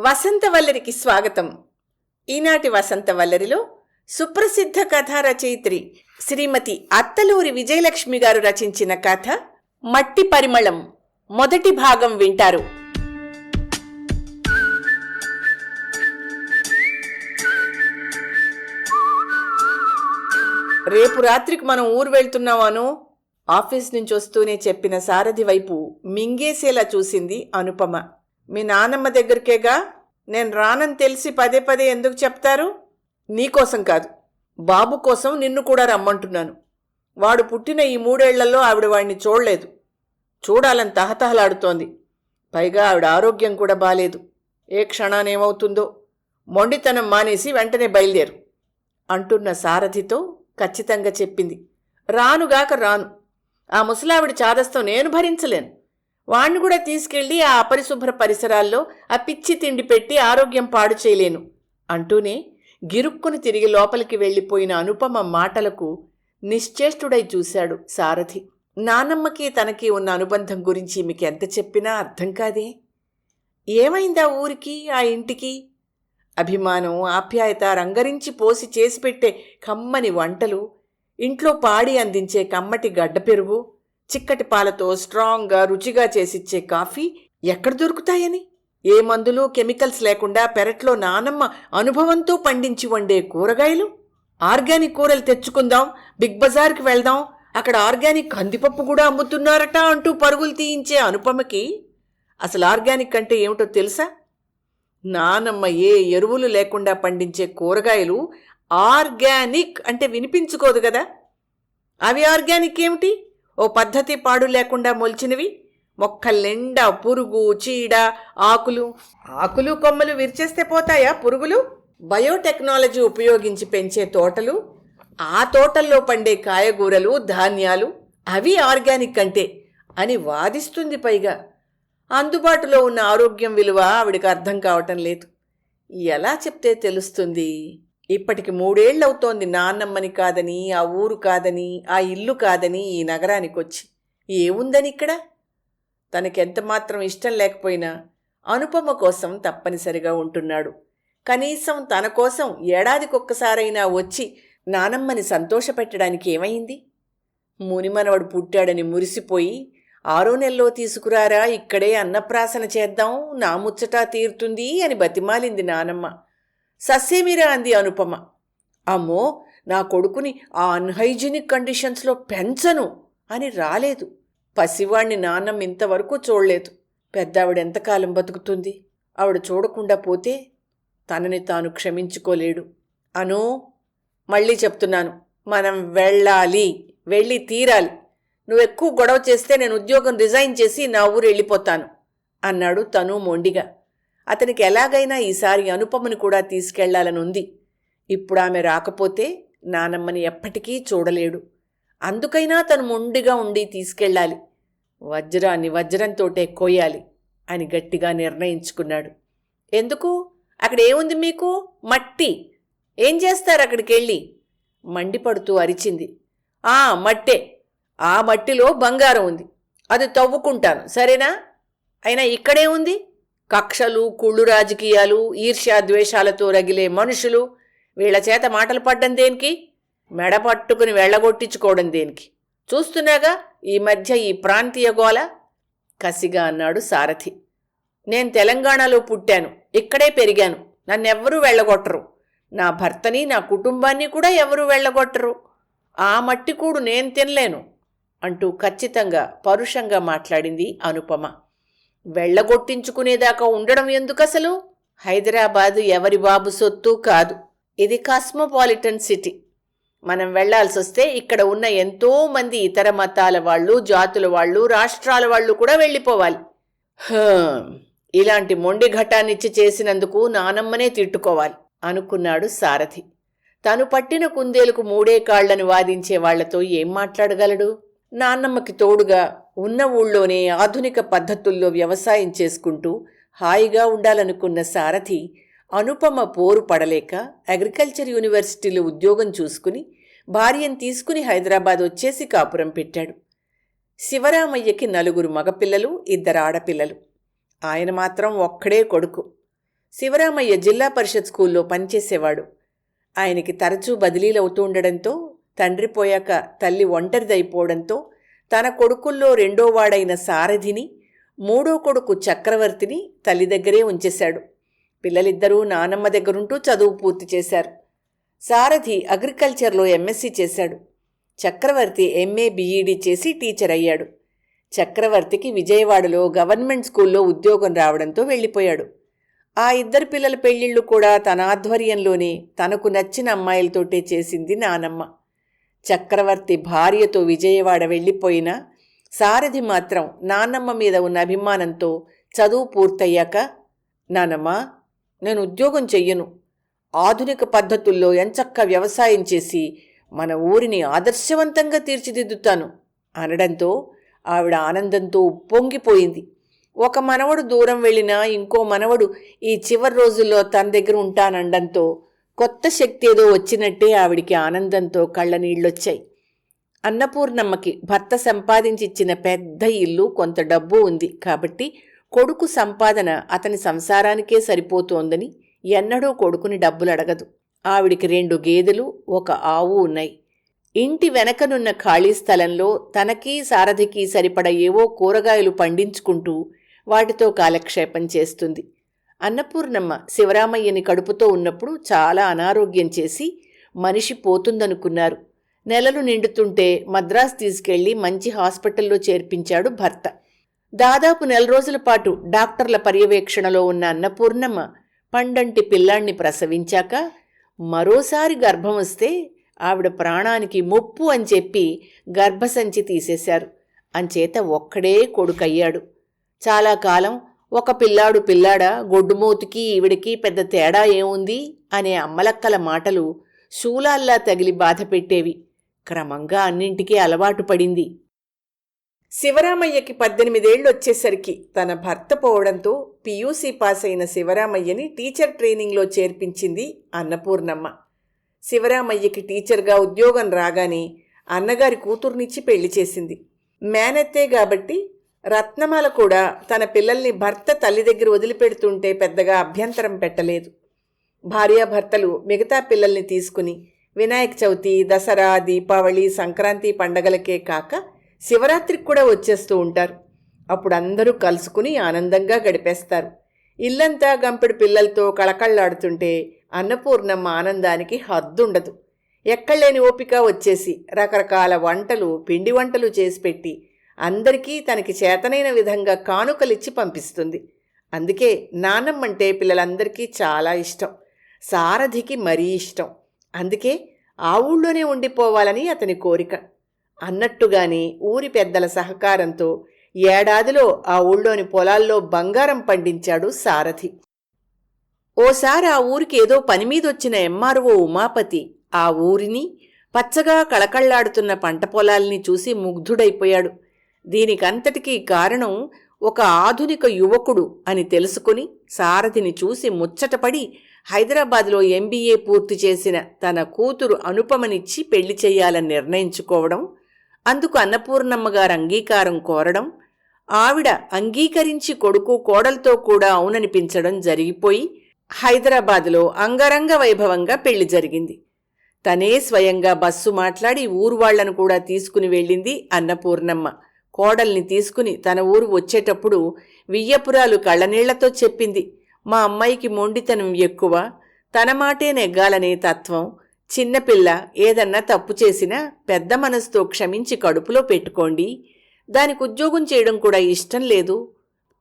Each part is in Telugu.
వసంతవల్లరికి స్వాగతం. ఈనాటి వసంతవల్లరిలో సుప్రసిద్ధ కథా రచయిత్రి శ్రీమతి అత్తలూరి విజయలక్ష్మి గారు రచించిన కథ మట్టి పరిమళం మొదటి భాగం వింటారు. రేపు రాత్రికి మనం ఊరు వెళ్తున్నామను ఆఫీస్ నుంచి వస్తూనే చెప్పిన సారథి వైపు మింగేసేలా చూసింది అనుపమ. మీ నానమ్మ దగ్గరికేగా నేను రానని తెలిసి పదే పదే ఎందుకు చెప్తారు? నీకోసం కాదు. బాబు కోసం నిన్ను కూడా రమ్మంటున్నాను. వాడు పుట్టిన ఈ మూడేళ్ళలో ఆవిడ వాడిని చూడలేదు. చూడాలని తహతహలాడుతోంది. పైగా ఆవిడ ఆరోగ్యం కూడా బాలేదు. ఏ క్షణానేమవుతుందో మొండితనం మానేసి వెంటనే బయలుదేరు అంటున్న సారథితో ఖచ్చితంగా చెప్పింది. రానుగాక రాను. ఆ ముసలావిడి చాదస్తం నేను భరించలేను. వాణ్ణి కూడా తీసుకెళ్ళి ఆ అపరిశుభ్ర పరిసరాల్లో ఆ పిచ్చి తిండి పెట్టి ఆరోగ్యం పాడు చేయలేను. అంటూనే గిరుక్కుని తిరిగి లోపలికి వెళ్ళిపోయిన అనుపమ మాటలకు నిశ్చేష్టుడై చూశాడు సారథి. నానమ్మకి తనకి ఉన్న అనుబంధం గురించి మీకు ఎంత చెప్పినా అర్థం కాదే? ఏమైందా ఊరికి ఆ ఇంటికి? అభిమానం ఆప్యాయత రంగరించి పోసి చేసి పెట్టే కమ్మని వంటలు ఇంట్లో పాడి అందించే కమ్మటి గడ్డ పెరుగు చిక్కటి పాలతో స్ట్రాంగ్గా రుచిగా చేసిచ్చే కాఫీ ఎక్కడ దొరుకుతాయని? ఏ మందులు కెమికల్స్ లేకుండా పెరట్లో నానమ్మ అనుభవంతో పండించి వండే కూరగాయలు? ఆర్గానిక్ కూరలు తెచ్చుకుందాం బిగ్ బజార్కి వెళ్దాం అక్కడ ఆర్గానిక్ కందిపప్పు కూడా అమ్ముతున్నారట అంటూ పరుగులు తీయించే అనుపమకి అసలు ఆర్గానిక్ అంటే ఏమిటో తెలుసా? నానమ్మ ఏ ఎరువులు లేకుండా పండించే కూరగాయలు ఆర్గానిక్ అంటే వినిపించుకోదు కదా? అవి ఆర్గానిక్ ఏమిటి? ఓ పద్ధతి పాడు లేకుండా మొలిచినవి? మొక్కలెండా పురుగు చీడ ఆకులు. ఆకులు కొమ్మలు విరిచేస్తే పోతాయా పురుగులు? బయోటెక్నాలజీ ఉపయోగించి పెంచే తోటలు ఆ తోటల్లో పండే కాయగూరలు ధాన్యాలు అవి ఆర్గానిక్ అంటే అని వాదిస్తుంది పైగా. అందుబాటులో ఉన్న ఆరోగ్యం విలువ ఆవిడకి అర్థం కావటం లేదు. ఎలా చెప్తే తెలుస్తుంది? ఇప్పటికి మూడేళ్ళవుతోంది నాన్నమ్మని కాదని ఆ ఊరు కాదని ఆ ఇల్లు కాదని ఈ నగరానికి వచ్చి ఏముందని ఇక్కడ? తనకెంత మాత్రం ఇష్టం లేకపోయినా అనుపమ కోసం తప్పనిసరిగా ఉంటున్నాడు. కనీసం తన కోసం ఏడాదికొక్కసారైనా వచ్చి నానమ్మని సంతోషపెట్టడానికి ఏమైంది? మునిమనవడు పుట్టాడని మురిసిపోయి ఆరో నెలలో తీసుకురారా ఇక్కడే అన్నప్రాసన చేద్దాం నా ముచ్చట తీరుతుంది అని బతిమాలింది నానమ్మ. ససేమిరా అంది అనుపమ. అమ్మో నా కొడుకుని ఆ అన్హైజీనిక్ కండిషన్స్లో పెంచను అని రాలేదు. పసివాణ్ణి నాన్నం ఇంతవరకు చూడలేదు. పెద్దావిడ ఎంతకాలం బతుకుతుంది? ఆవిడ చూడకుండా పోతే తనని తాను క్షమించుకోలేడు. అను మళ్ళీ చెప్తున్నాను. మనం వెళ్ళాలి వెళ్ళి తీరాలి. నువ్వు ఎక్కువ గొడవ చేస్తే నేను ఉద్యోగం రిజైన్ చేసి నా ఊరు వెళ్ళిపోతాను అన్నాడు తను మొండిగా. అతనికి ఎలాగైనా ఈసారి అనుపమని కూడా తీసుకెళ్ళాలనుంది ఇప్పుడు ఆమె రాకపోతే నానమ్మని ఎప్పటికీ చూడలేడు. అందుకైనా తను మొండిగా ఉండి తీసుకెళ్ళాలి. వజ్రాన్ని వజ్రంతోటే కోయాలి అని గట్టిగా నిర్ణయించుకున్నాడు. ఎందుకు? అక్కడ ఏముంది మీకు? మట్టి. ఏం చేస్తారు అక్కడికి వెళ్ళి మండిపడుతూ అరిచింది. ఆ మట్టే. ఆ మట్టిలో బంగారం ఉంది. అది తవ్వుకుంటాను. సరేనా? అయినా ఇక్కడే ఉంది? కక్షలు కుళ్ళు రాజకీయాలు ఈర్ష్యా ద్వేషాలతో రగిలే మనుషులు వీళ్ళ చేత మాటలు పడ్డం దేనికి? మెడ పట్టుకుని వెళ్ళగొట్టించుకోవడం దేనికి? చూస్తున్నాగా ఈ మధ్య ఈ ప్రాంతీయ గోల? కసిగా అన్నాడు సారథి. నేను తెలంగాణలో పుట్టాను ఇక్కడే పెరిగాను. నన్నెవ్వరూ వెళ్ళగొట్టరు. నా భర్తని నా కుటుంబాన్ని కూడా ఎవరూ వెళ్ళగొట్టరు. ఆ మట్టి కూడు నేను తినలేను అంటూ ఖచ్చితంగా పరుషంగా మాట్లాడింది అనుపమ. వెళ్ళగొట్టించుకునేదాకా ఉండడం ఎందుకసలు? హైదరాబాదు ఎవరి బాబు సొత్తు కాదు. ఇది కాస్మోపాలిటన్ సిటీ. మనం వెళ్ళాల్సి వస్తే ఇక్కడ ఉన్న ఎంతో మంది ఇతర మతాల వాళ్ళు జాతుల వాళ్ళు రాష్ట్రాల వాళ్ళు కూడా వెళ్ళిపోవాలి. ఇలాంటి మొండి ఘటాన్నిచ్చి చేసినందుకు నానమ్మనే తిట్టుకోవాలి అనుకున్నాడు సారథి. తను పట్టిన కుందేలకు మూడే కాళ్ళను వాదించే వాళ్ళతో ఏం మాట్లాడగలడు? నాన్నమ్మకి తోడుగా ఉన్న ఊళ్ళోనే ఆధునిక పద్ధతుల్లో వ్యవసాయం చేసుకుంటూ హాయిగా ఉండాలనుకున్న సారథి అనుపమ పోరు పడలేక అగ్రికల్చర్ యూనివర్సిటీలో ఉద్యోగం చూసుకుని భార్యను తీసుకుని హైదరాబాద్ వచ్చేసి కాపురం పెట్టాడు. శివరామయ్యకి నలుగురు మగపిల్లలు ఇద్దరు ఆడపిల్లలు. ఆయన మాత్రం ఒక్కడే కొడుకు. శివరామయ్య జిల్లా పరిషత్ స్కూల్లో పనిచేసేవాడు. ఆయనకి తరచూ బదిలీలు అవుతూ ఉండడంతో తండ్రి పోయాక తల్లి ఒంటరిదైపోవడంతో తన కొడుకుల్లో రెండోవాడైన సారథిని మూడో కొడుకు చక్రవర్తిని తల్లి దగ్గరే ఉంచేశాడు. పిల్లలిద్దరూ నానమ్మ దగ్గరుంటూ చదువు పూర్తి చేశారు. సారథి అగ్రికల్చర్లో ఎంఎస్సీ చేశాడు. చక్రవర్తి ఎంఏ బీఈడీ చేసి టీచర్ అయ్యాడు. చక్రవర్తికి విజయవాడలో గవర్నమెంట్ స్కూల్లో ఉద్యోగం రావడంతో వెళ్ళిపోయాడు. ఆ ఇద్దరు పిల్లల పెళ్ళిళ్ళు కూడా తన ఆధ్వర్యంలోనే తనకు నచ్చిన అమ్మాయిలతోటే చేసింది నానమ్మ. చక్రవర్తి భార్యతో విజయవాడ వెళ్ళిపోయినా సారథి మాత్రం నాన్నమ్మ మీద ఉన్న అభిమానంతో చదువు పూర్తయ్యాక నానమ్మ నేను ఉద్యోగం చెయ్యను. ఆధునిక పద్ధతుల్లో ఎంచక్క వ్యవసాయం చేసి మన ఊరిని ఆదర్శవంతంగా తీర్చిదిద్దుతాను అనడంతో ఆవిడ ఆనందంతో ఉప్పొంగిపోయింది ఒక మనవడు దూరం వెళ్ళినా ఇంకో మనవడు ఈ చివరి రోజుల్లో తన దగ్గర ఉంటానండంతో కొత్త శక్తి ఏదో వచ్చినట్టే ఆవిడికి ఆనందంతో కళ్ళనీళ్ళొచ్చాయి అన్నపూర్ణమ్మకి భర్త సంపాదించిచ్చిన పెద్ద ఇల్లు కొంత డబ్బు ఉంది కాబట్టి కొడుకు సంపాదన అతని సంసారానికే సరిపోతోందని ఎన్నడూ కొడుకుని డబ్బులు అడగదు ఆవిడికి రెండు గేదెలు ఒక ఆవు ఉన్నాయి. ఇంటి వెనకనున్న ఖాళీ స్థలంలో తనకీ సారథికి సరిపడ ఏవో కూరగాయలు పండించుకుంటూ వాటితో కాలక్షేపం చేస్తుంది. అన్నపూర్ణమ్మ శివరామయ్యని కడుపుతో ఉన్నప్పుడు చాలా అనారోగ్యం చేసి మనిషి పోతుందనుకున్నారు. నెలలు నిండుతుంటే మద్రాసు తీసుకెళ్ళి మంచి హాస్పిటల్లో చేర్పించాడు భర్త. దాదాపు నెల రోజుల పాటు డాక్టర్ల పర్యవేక్షణలో ఉన్న అన్నపూర్ణమ్మ పండంటి పిల్లాణ్ణి ప్రసవించాక మరోసారి గర్భం వస్తే ఆవిడ ప్రాణానికి ముప్పు అని చెప్పి గర్భసంచి తీసేశారు. అంచేత ఒక్కడే కొడుకయ్యాడు. చాలా కాలం ఒక పిల్లాడు పిల్లాడ గొడ్డుమూతికి ఈవిడికి పెద్ద తేడా ఏముంది? అనే అమ్మలక్కల మాటలు శూలాల్లా తగిలి బాధపెట్టేవి. క్రమంగా అన్నింటికీ అలవాటు పడింది. శివరామయ్యకి పద్దెనిమిదేళ్ళు వచ్చేసరికి తన భర్త పోవడంతో పియూసీ పాస్ అయిన శివరామయ్యని టీచర్ ట్రైనింగ్లో చేర్పించింది అన్నపూర్ణమ్మ. శివరామయ్యకి టీచర్గా ఉద్యోగం రాగానే అన్నగారి కూతుర్నిచ్చి పెళ్ళి చేసింది. మేనత్తే కాబట్టి రత్నమాల కూడా తన పిల్లల్ని భర్త తల్లి దగ్గర వదిలిపెడుతుంటే పెద్దగా అభ్యంతరం పెట్టలేదు. భార్యాభర్తలు మిగతా పిల్లల్ని తీసుకుని వినాయక చవితి దసరా దీపావళి సంక్రాంతి పండగలకే కాక శివరాత్రికి కూడా వచ్చేస్తూ ఉంటారు. అప్పుడు అందరూ కలుసుకుని ఆనందంగా గడిపేస్తారు. ఇల్లంతా గంపెడు పిల్లలతో కళకళ్ళాడుతుంటే అన్నపూర్ణమ్మ ఆనందానికి హద్దుండదు. ఎక్కడలేని ఓపిక వచ్చేసి రకరకాల వంటలు పిండి వంటలు చేసి పెట్టి అందరికీ తనకి చేతనైన విధంగా కానుకలిచ్చి పంపిస్తుంది. అందుకే నానమ్మంటే పిల్లలందరికీ చాలా ఇష్టం. సారథికి మరీ ఇష్టం. అందుకే ఆ ఊళ్ళోనే ఉండిపోవాలని అతని కోరిక. అన్నట్టుగాని ఊరి పెద్దల సహకారంతో ఏడాదిలో ఆ ఊళ్ళోని పొలాల్లో బంగారం పండించాడు సారథి. ఓసారి ఆ ఊరికి ఏదో పని మీదొచ్చిన ఎంఆర్ఓ ఉమాపతి ఆ ఊరిని పచ్చగా కళకళ్ళాడుతున్న పంట పొలాల్ని చూసి ముగ్ధుడైపోయాడు. దీనికంతటికీ కారణం ఒక ఆధునిక యువకుడు అని తెలుసుకుని సారథిని చూసి ముచ్చటపడి హైదరాబాద్లో ఎంబీఏ పూర్తి చేసిన తన కూతురు అనుపమనిచ్చి పెళ్ళి చేయాలని నిర్ణయించుకోవడం అందుకు అన్నపూర్ణమ్మ గారు అంగీకారం కోరడం ఆవిడ అంగీకరించి కొడుకు కోడలతో కూడా అవుననిపించడం జరిగిపోయి హైదరాబాదులో అంగరంగ వైభవంగా పెళ్ళి జరిగింది. తనే స్వయంగా బస్సు మాట్లాడి ఊరు వాళ్ళను కూడా తీసుకుని వెళ్ళింది అన్నపూర్ణమ్మ. కోడల్ని తీసుకుని తన ఊరు వచ్చేటప్పుడు వియ్యపురాలు కళ్ళనీళ్ళతో చెప్పింది. మా అమ్మాయికి మొండితనం ఎక్కువ తన మాటే నెగ్గాలనే తత్వం చిన్నపిల్ల ఏదన్నా తప్పు చేసినా పెద్ద మనసుతో క్షమించి కడుపులో పెట్టుకోండి. దానికి ఉద్యోగం చేయడం కూడా ఇష్టం లేదు.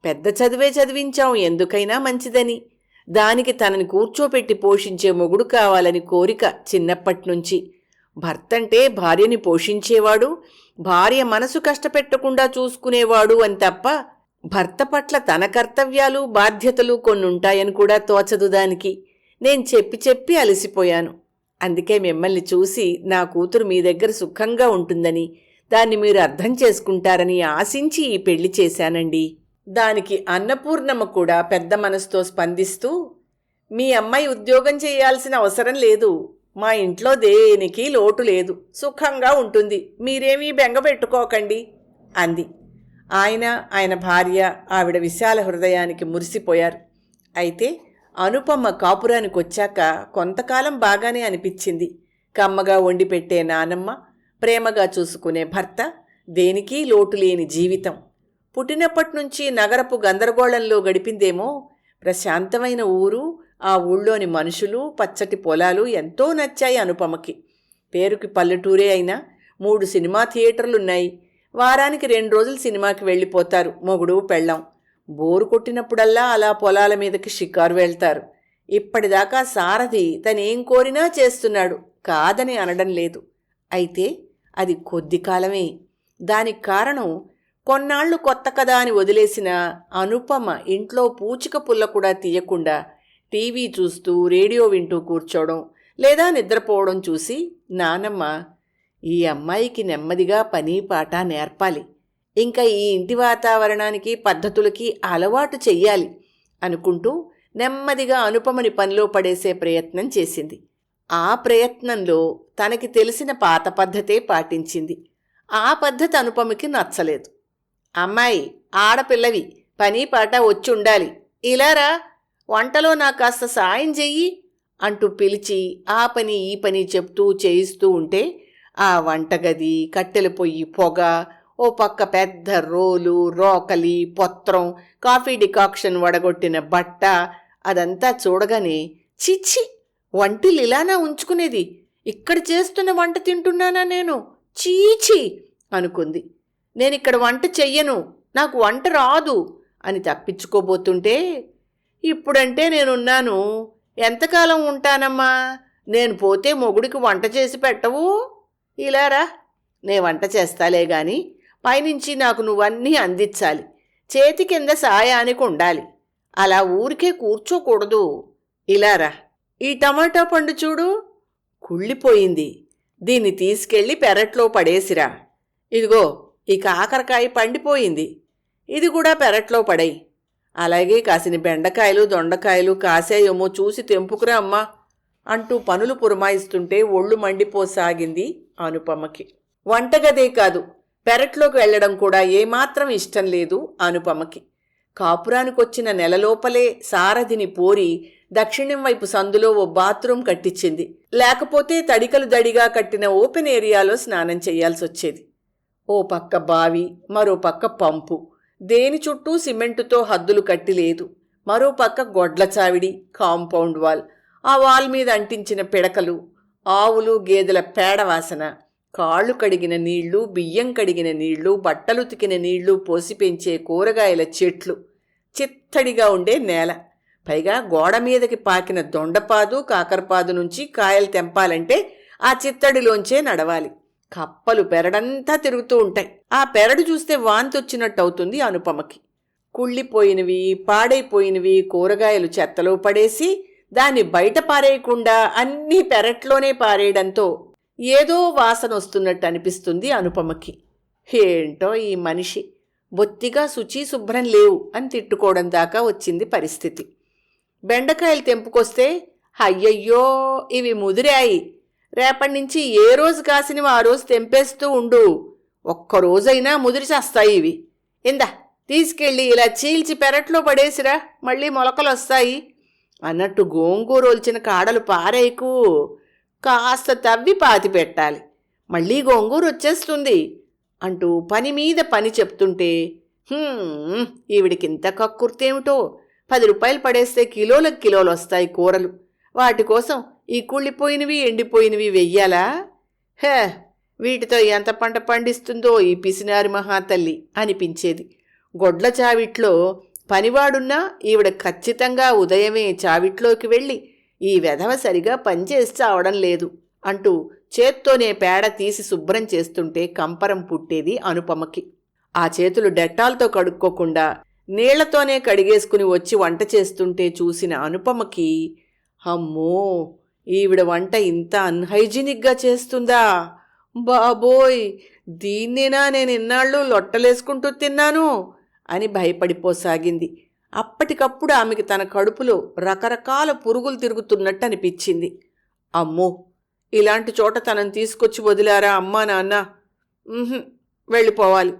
పెద్ద చదివే చదివించాం ఎందుకైనా మంచిదని. దానికి తనని కూర్చోపెట్టి పోషించే మొగుడు కావాలని కోరిక చిన్నప్పట్నుంచి భర్తంటే భార్యని పోషించేవాడు భార్య మనసు కష్టపెట్టకుండా చూసుకునేవాడు అని తప్ప భర్త పట్ల తన కర్తవ్యాలు బాధ్యతలు కొన్నుంటాయని కూడా తోచదు దానికి. నేను చెప్పి చెప్పి అలసిపోయాను. అందుకే మిమ్మల్ని చూసి నా కూతురు మీ దగ్గర సుఖంగా ఉంటుందని దాన్ని మీరు అర్థం చేసుకుంటారని ఆశించి ఈ పెళ్ళి చేశానండి. దానికి అన్నపూర్ణమ్మ కూడా పెద్ద మనసుతో స్పందిస్తూ మీ అమ్మాయి ఉద్యోగం చేయాల్సిన అవసరం లేదు. మా ఇంట్లో దేనికి లోటు లేదు. సుఖంగా ఉంటుంది. మీరేమీ బెంగ పెట్టుకోకండి అంది. ఆయన ఆయన భార్య ఆవిడ విశాల హృదయానికి మురిసిపోయారు. అయితే అనుపమ్మ కాపురానికి వచ్చాక కొంతకాలం బాగానే అనిపించింది. కమ్మగా వండి పెట్టే నానమ్మ ప్రేమగా చూసుకునే భర్త దేనికి లోటు లేని జీవితం. పుట్టినప్పటి నుంచి నగరపు గందరగోళంలో గడిపిందేమో ప్రశాంతమైన ఊరు ఆ ఊళ్ళోని మనుషులు పచ్చటి పొలాలు ఎంతో నచ్చాయి అనుపమకి. పేరుకి పల్లెటూరే అయినా మూడు సినిమా థియేటర్లున్నాయి. వారానికి రెండు రోజులు సినిమాకి వెళ్ళిపోతారు మొగుడు పెళ్ళాం. బోరు కొట్టినప్పుడల్లా అలా పొలాల మీదకి షికారు వెళ్తారు. ఇప్పటిదాకా సారథి తనేం కోరినా చేస్తున్నాడు కాదని అనడం లేదు. అయితే అది కొద్ది కాలమే. దానికి కారణం కొన్నాళ్ళు కొత్త కదా అని వదిలేసిన అనుపమ ఇంట్లో పూచిక పుల్ల కూడా తీయకుండా టీవీ చూస్తూ రేడియో వింటూ కూర్చోవడం లేదా నిద్రపోవడం చూసి నానమ్మ ఈ అమ్మాయికి నెమ్మదిగా పని పాట నేర్పాలి. ఇంకా ఈ ఇంటి వాతావరణానికి పద్ధతులకి అలవాటు చెయ్యాలి అనుకుంటూ నెమ్మదిగా అనుపమని పనిలో పడేసే ప్రయత్నం చేసింది. ఆ ప్రయత్నంలో తనకి తెలిసిన పాత పద్ధతే పాటించింది. ఆ పద్ధతి అనుపమకి నచ్చలేదు. అమ్మాయి ఆడపిల్లవి పని పాట వచ్చి ఉండాలి ఇలారా వంటలో నాకు కాస్త సాయం చెయ్యి అంటూ పిలిచి ఆ పని ఈ పని చెప్తూ చేయిస్తూ ఉంటే ఆ వంటగది కట్టెల పొయ్యి పొగ ఓ పక్క పెద్ద రోలు రోకలి పొత్రం కాఫీ డికాక్షన్ వడగొట్టిన బట్ట అదంతా చూడగానే చిచ్చి వంటిల్ ఇలానా ఉంచుకునేది? ఇక్కడ చేస్తున్న వంట తింటున్నానా నేను? చీచి అనుకుంది. నేనిక్కడ వంట చెయ్యను నాకు వంట రాదు అని తప్పించుకోబోతుంటే ఇప్పుడంటే నేనున్నాను. ఎంతకాలం ఉంటానమ్మా? నేను పోతే మొగుడికి వంట చేసి పెట్టవు? ఇలారా నే వంట చేస్తాలే గాని పైనుంచి నాకు నువ్వన్నీ అందించాలి. చేతి కింద సాయానికి ఉండాలి. అలా ఊరికే కూర్చోకూడదు. ఇలారా ఈ టమాటా పండు చూడు. కుళ్ళిపోయింది. దీన్ని తీసుకెళ్ళి పెరట్లో పడేసిరా. ఇదిగో ఈ కాకరకాయ పండిపోయింది. ఇది కూడా పెరట్లో పడేయి. అలాగే కాసిన బెండకాయలు దొండకాయలు కాసాయేమో చూసి తెంపుకురా అమ్మా అంటూ పనులు పురమాయిస్తుంటే ఒళ్ళు మండిపోసాగింది అనుపమకి. వంటగదే కాదు పెరట్లోకి వెళ్ళడం కూడా ఏమాత్రం ఇష్టం లేదు అనుపమకి. కాపురానికొచ్చిన నెలలోపలే సారథిని పోరి దక్షిణం వైపు సందులో ఓ బాత్రూం కట్టించింది లేకపోతే తడికలు దడిగా కట్టిన ఓపెన్ ఏరియాలో స్నానం చేయాల్సొచ్చేది. ఓ పక్క బావి మరో పక్క పంపు. దేని చుట్టూ సిమెంటుతో హద్దులు కట్టి లేదు. మరోపక్క గొడ్ల చావిడి కాంపౌండ్ వాల్ ఆ వాల్ మీద అంటించిన పిడకలు ఆవులు గేదెల పేడ వాసన కాళ్ళు కడిగిన నీళ్ళు బియ్యం కడిగిన నీళ్ళు బట్టలు ఉతికిన నీళ్ళు పోసి పెంచే కూరగాయల చెట్లు. చిత్తడిగా ఉండే నేల. పైగా గోడ మీదకి పాకిన దొండపాదు కాకరపాదు నుంచి కాయలు తెంపాలంటే ఆ చిత్తడిలోంచే నడవాలి. కప్పలు పెరడంతా తిరుగుతూ ఉంటాయి. ఆ పెరడు చూస్తే వాంతి వచ్చినట్టు అవుతుంది అనుపమకి. కుళ్ళిపోయినవి పాడైపోయినవి కూరగాయలు చెత్తలో పడేసి దాన్ని బయట పారేయకుండా అన్నీ పెరట్లోనే పారేయడంతో ఏదో వాసన వస్తున్నట్టు అనిపిస్తుంది అనుపమకి. ఏంటో ఈ మనిషి? బొత్తిగా శుచి శుభ్రం లేవు అని తిట్టుకోవడం దాకా వచ్చింది పరిస్థితి. బెండకాయలు తెంపుకొస్తే అయ్యయ్యో ఇవి ముదిరాయి. రేపటి నుంచి ఏ రోజు కాసినవి ఆ రోజు తెంపేస్తూ ఉండు. ఒక్క రోజైనా ఇవి. ఇందా తీసుకెళ్ళి ఇలా చీల్చి పెరట్లో పడేసిరా మళ్ళీ మొలకలు వస్తాయి అన్నట్టు గోంగూర ఒలిచిన కాడలు పారేయకు. కాస్త తవ్వి పాతి పెట్టాలి. మళ్ళీ గోంగూర వచ్చేస్తుంది అంటూ పని మీద పని చెప్తుంటే "హ్మ్, ఈవిడికింత కక్కుర్తేమిటో? పది రూపాయలు పడేస్తే కిలోలకు కిలోలు వస్తాయి కూరలు. వాటి కోసం ఈ కుళ్ళిపోయినవి ఎండిపోయినవి వెయ్యాలా? హే వీటితో ఎంత పంట పండిస్తుందో ఈ పిసినారి మహాతల్లి అనిపించేది. గొడ్ల చావిట్లో పనివాడున్నా ఈవిడ ఖచ్చితంగా ఉదయమే చావిట్లోకి వెళ్ళి ఈ వెధవ సరిగా పనిచేసి చావడం లేదు అంటూ చేత్తోనే పేడ తీసి శుభ్రం చేస్తుంటే కంపరం పుట్టేది అనుపమకి. ఆ చేతులు డెట్టాల్తో కడుక్కోకుండా నీళ్ళతోనే కడిగేసుకుని వచ్చి వంట చేస్తుంటే చూసిన అనుపమకి అమ్మో ఈవిడ వంట ఇంత అన్హైజీనిక్గా చేస్తుందా? బాబోయ్ దీన్నేనా నేను ఇన్నాళ్ళు లొట్టలేసుకుంటూ తిన్నాను? అని భయపడిపోసాగింది. అప్పటికప్పుడు ఆమెకి తన కడుపులో రకరకాల పురుగులు తిరుగుతున్నట్టు అనిపించింది. అమ్మో ఇలాంటి చోట తనని తీసుకొచ్చి వదిలారా అమ్మా నాన్న? వెళ్ళిపోవాలి.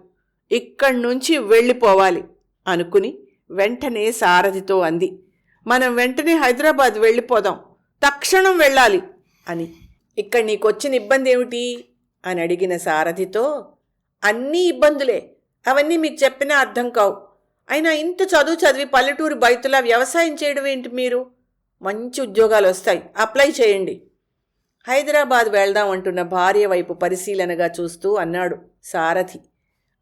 ఇక్కడి నుంచి వెళ్ళిపోవాలి అనుకుని వెంటనే సారథితో అంది. మనం వెంటనే హైదరాబాద్ వెళ్ళిపోదాం. తక్షణం వెళ్ళాలి అని. ఇక్కడ నీకొచ్చిన ఇబ్బంది ఏమిటి అని అడిగిన సారథితో అన్నీ ఇబ్బందులే. అవన్నీ మీకు చెప్పినా అర్థం కావు. అయినా ఇంత చదువు చదివి పల్లెటూరు బయతులా వ్యవసాయం చేయడం ఏంటి మీరు? మంచి ఉద్యోగాలు వస్తాయి. అప్లై చేయండి. హైదరాబాద్ వెళ్దాం అంటున్న భార్య వైపు పరిశీలనగా చూస్తూ అన్నాడు సారథి.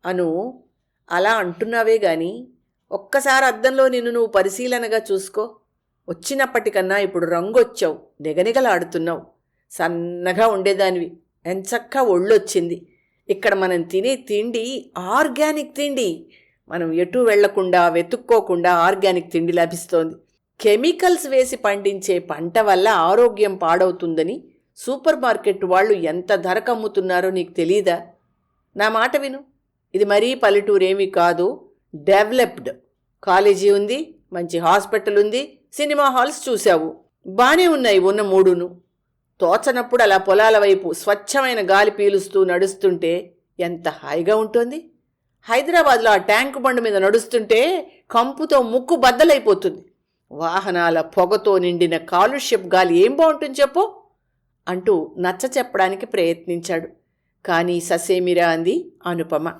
అను అలా అంటున్నావే గాని ఒక్కసారి అద్దంలో నిన్ను నువ్వు పరిశీలనగా చూసుకో. వచ్చినప్పటికన్నా ఇప్పుడు రంగొచ్చావు. నిగనిగలాడుతున్నావు. సన్నగా ఉండేదానివి. ఎంచక్కా ఒళ్ళొచ్చింది. ఇక్కడ మనం తినే తిండి ఆర్గానిక్ తిండి. మనం ఎటు వెళ్ళకుండా వెతుక్కోకుండా ఆర్గానిక్ తిండి లభిస్తోంది. కెమికల్స్ వేసి పండించే పంట వల్ల ఆరోగ్యం పాడవుతుందని సూపర్ మార్కెట్ వాళ్ళు ఎంత ధరకు అమ్ముతున్నారో నీకు తెలీదా? నా మాట విను. ఇది మరీ పల్లెటూరేమీ కాదు డెవలప్డ్ కాలేజీ ఉంది మంచి హాస్పిటల్ ఉంది సినిమా హాల్స్ చూశావు. బానే ఉన్నాయి ఉన్న మూడును. తోచనప్పుడు అలా పొలాల వైపు స్వచ్ఛమైన గాలి పీలుస్తూ నడుస్తుంటే ఎంత హాయిగా ఉంటుంది. హైదరాబాద్లో ఆ ట్యాంకు బండి మీద నడుస్తుంటే కంపుతో ముక్కు బద్దలైపోతుంది. వాహనాల పొగతో నిండిన కాలుష్యపు గాలి ఏం బాగుంటుంది చెప్పు? అంటూ నచ్చ చెప్పడానికి ప్రయత్నించాడు. కానీ ససేమిరా అంది అనుపమ.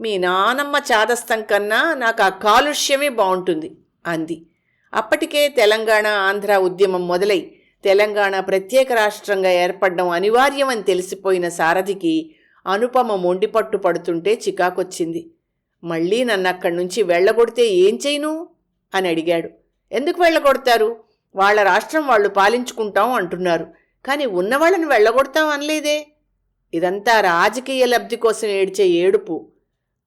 మీ నానమ్మ చాదస్తం కన్నా నాకు ఆ కాలుష్యమే బాగుంటుంది అంది. అప్పటికే తెలంగాణ ఆంధ్ర ఉద్యమం మొదలై తెలంగాణ ప్రత్యేక రాష్ట్రంగా ఏర్పడడం అనివార్యమని తెలిసిపోయిన సారథికి అనుపమ మొండిపట్టు పడుతుంటే చికాకొచ్చింది. మళ్ళీ నన్ను అక్కడి నుంచి వెళ్ళగొడితే ఏం చేయను? అని అడిగాడు. ఎందుకు వెళ్ళగొడతారు? వాళ్ళ రాష్ట్రం వాళ్ళు పాలించుకుంటాం అంటున్నారు. కానీ ఉన్నవాళ్ళని వెళ్ళగొడతాం అనలేదే. ఇదంతా రాజకీయ లబ్ధి కోసం ఏడ్చే ఏడుపు.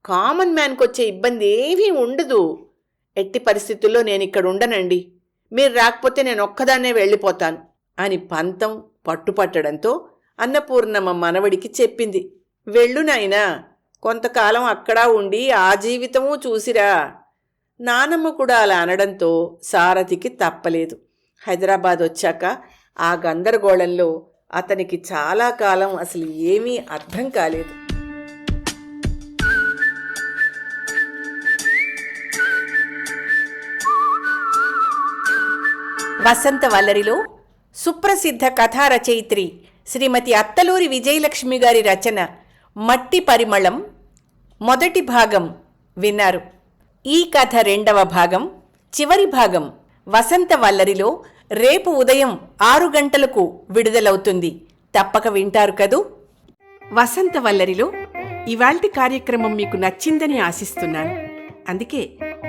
కామన్ మ్యాన్కి వచ్చే ఇబ్బంది ఏమీ ఉండదు. ఎట్టి పరిస్థితుల్లో నేను ఇక్కడ ఉండనండి. మీరు రాకపోతే నేను ఒక్కదాన్నే వెళ్ళిపోతాను. అని పంతం పట్టుపట్టడంతో అన్నపూర్ణమ్మ మనవడికి చెప్పింది. వెళ్ళు నాయనా కొంతకాలం అక్కడా ఉండి ఆ జీవితమూ చూసిరా. నానమ్మ కూడా అలా అనడంతో సారథికి తప్పలేదు. హైదరాబాద్ వచ్చాక ఆ గందరగోళంలో అతనికి చాలా కాలం అసలు ఏమీ అర్థం కాలేదు. వసంత వల్లరిలో సుప్రసిద్ధ కథా రచయిత్రి శ్రీమతి అత్తలూరి విజయలక్ష్మి గారి రచన మట్టి పరిమళం మొదటి భాగం విన్నారు. ఈ కథ రెండవ భాగం చివరి భాగం వసంత వల్లరిలో రేపు ఉదయం ఆరు గంటలకు విడుదలవుతుంది. తప్పక వింటారు కదూ? వసంత వల్లరిలో ఇవాల్టి కార్యక్రమం మీకు నచ్చిందని ఆశిస్తున్నాను. అందుకే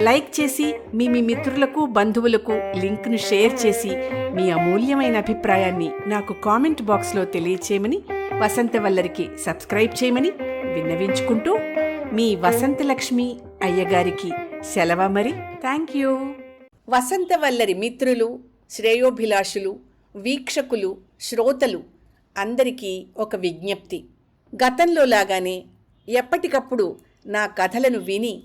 లైక్ చేసి మీ మీ మిత్రులకు బంధువులకు లింక్ను షేర్ చేసి మీ అమూల్యమైన అభిప్రాయాన్ని నాకు కామెంట్ బాక్స్లో తెలియచేయమని వసంతవల్లరికి సబ్స్క్రైబ్ చేయమని విన్నవించుకుంటూ మీ వసంతలక్ష్మి అయ్యగారికి సెలవ మరి. Thank you. వసంతవల్లరి మిత్రులు శ్రేయోభిలాషులు వీక్షకులు శ్రోతలు అందరికీ ఒక విజ్ఞప్తి. గతంలో లాగానే ఎప్పటికప్పుడు నా కథలను విని